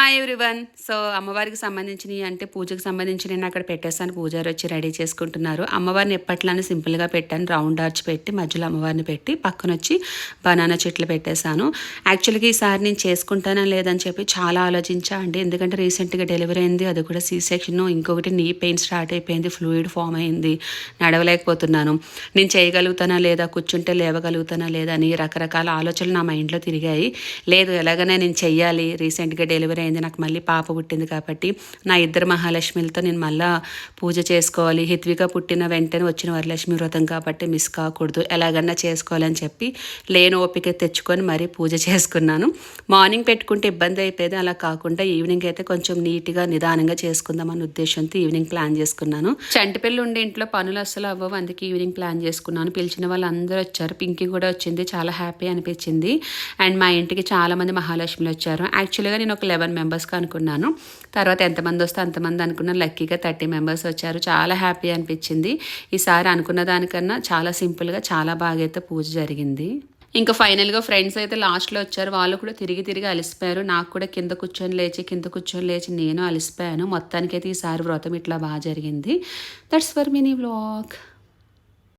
Hi everyone so అమ్మవారికి సంబంధించినవి అంటే పూజకు సంబంధించి నేను అక్కడ పెట్టేస్తాను. పూజారి వచ్చి రెడీ చేసుకుంటున్నారు. అమ్మవారిని ఎప్పట్లానే సింపుల్గా పెట్టాను. రౌండ్ ఆర్చ్ పెట్టి మధ్యలో అమ్మవారిని పెట్టి పక్కన వచ్చి బనానా చెట్లు పెట్టేశాను. యాక్చువల్గా ఈసారి నేను చేసుకుంటానా లేదని చెప్పి చాలా ఆలోచించా అండి. ఎందుకంటే రీసెంట్గా డెలివరీ అయింది. అది కూడా సీ సెక్షన్ ఇంకొకటి నీ పెయిన్ స్టార్ట్ అయిపోయింది. ఫ్లూయిడ్ ఫామ్ అయింది. నడవలేకపోతున్నాను. నేను చేయగలుగుతానా లేదా? కూర్చుంటే లేవగలుగుతానా లేదా? అని రకరకాల ఆలోచనలు నా మైండ్లో తిరిగాయి. లేదు ఎలాగైనా నేను చెయ్యాలి. రీసెంట్గా డెలివరీ అయింది నాకు మళ్ళీ పాప పుట్టింది కాబట్టి నా ఇద్దరు మహాలక్ష్మిలతో నేను మళ్ళా పూజ చేసుకోవాలి. హిత్విక పుట్టిన వెంటనే వచ్చిన వరలక్ష్మి వ్రతం కాబట్టి మిస్ కాకూడదు. ఎలాగన్నా చేసుకోవాలని చెప్పి లేని ఓపిక తెచ్చుకొని మరీ పూజ చేసుకున్నాను. మార్నింగ్ పెట్టుకుంటే ఇబ్బంది అయిపోయేది. అలా కాకుండా ఈవినింగ్ అయితే కొంచెం నీట్గా నిదానంగా చేసుకుందాం అన్న ఉద్దేశంతో ఈవినింగ్ ప్లాన్ చేసుకున్నాను. చంటిపిల్లి ఉండే ఇంట్లో పనులు అస్సలు అవ్వవు. అందుకే ఈవినింగ్ ప్లాన్ చేసుకున్నాను. పిలిచిన వాళ్ళు అందరూ వచ్చారు. పింకీ కూడా వచ్చింది. చాలా హ్యాపీ అనిపించింది. అండ్ మా ఇంటికి చాలామంది మహాలక్ష్మిలు వచ్చారు. యాక్చువల్గా నేను ఒక లెవెన్ మెంబర్స్కి అనుకున్నాను. తర్వాత ఎంతమంది వస్తే అంతమంది అనుకున్నాను. లక్కీగా థర్టీ మెంబర్స్ వచ్చారు. చాలా హ్యాపీ అనిపించింది. ఈసారి అనుకున్న దానికన్నా చాలా సింపుల్గా చాలా బాగా అయితే పూజ జరిగింది. ఇంకా ఫైనల్గా ఫ్రెండ్స్ అయితే లాస్ట్లో వచ్చారు. వాళ్ళు కూడా తిరిగి తిరిగి అలసిపోయారు. నాకు కూడా కింద కూర్చొని లేచి కింద కూర్చొని లేచి నేను అలసిపోయాను. మొత్తానికైతే ఈసారి వ్రతం ఇట్లా బాగా జరిగింది. That's for mini vlog